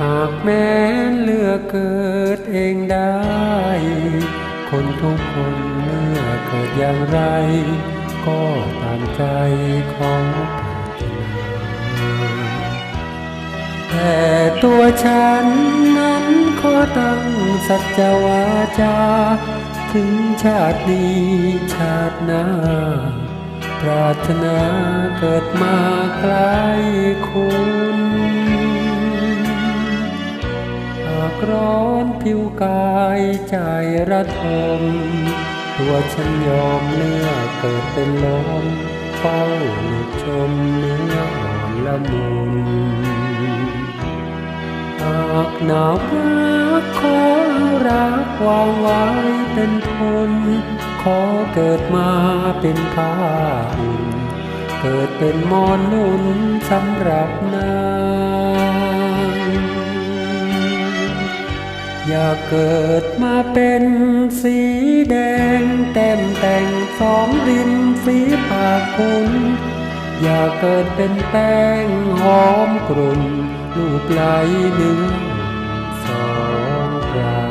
หากแม้นเลือกเกิดเองได้ คนทุกคนเมื่อเกิดอย่างไร ก็ตามใจของปรารถนแต่ตัวฉันนั้นขอตั้งสัจวาจา ถึงชาตินี้ชาติหน้า ปรารถนาเกิดมาใกล้คุณ กร้อนผิวกายใจระทม ตัวฉันยอมเลือเกิดเป็นลมเฝ้าลูกชมเนื้ออ่อนละมุนหากหนาวรักขอรักวางไว้เป็นทนขอเกิดมาเป็นผ้าอุ่นเกิดเป็นหมอนนุ่นสำหรับนา อยากเกิดมาเป็นสีแดงแต้มแต่งสองริมฝีปากคุณ อยากเกิดเป็นแป้งหอมกรุ่นลูกไหลหนึ่งสองกลา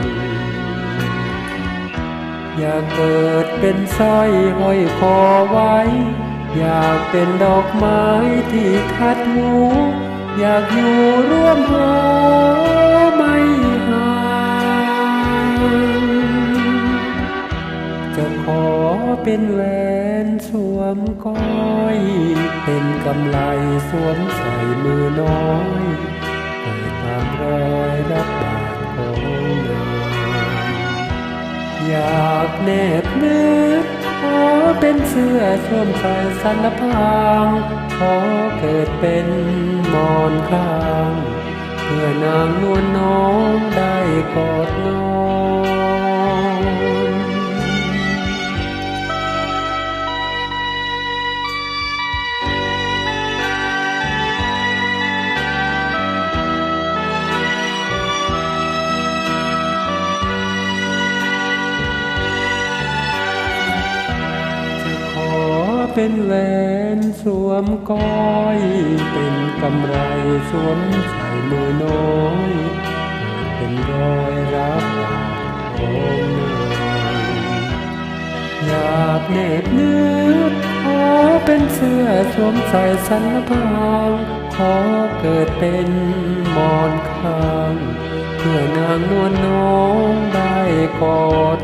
งอยากเกิดเป็นสร้อยห้อยคอไว้ อยากเป็นดอกไม้ที่ทัดหู อยากอยู่ร่วมหอไม่ห่างจะขอเป็นแหวนสวมก้อย เป็นกำไลสวมใส่มือน้อยเกิดตามรอยรับบาทของนางอยากแนบเนื้อ ขอเป็นเสื้อสวมใส่สันพางขอเกิดเป็นมอนข้าง เพื่อนางนวลน้องได้ก่อ เป็นแหวนสวมก้อย เป็นกำไรสวมใส่มือน้อยเป็นรอยรับบาดของนอยากแนบเนื้อขอเป็นเสื้อสวมใส่สันพางขอเกิดเป็นมอนข้างเพื่อนางนวลน้องได้กอด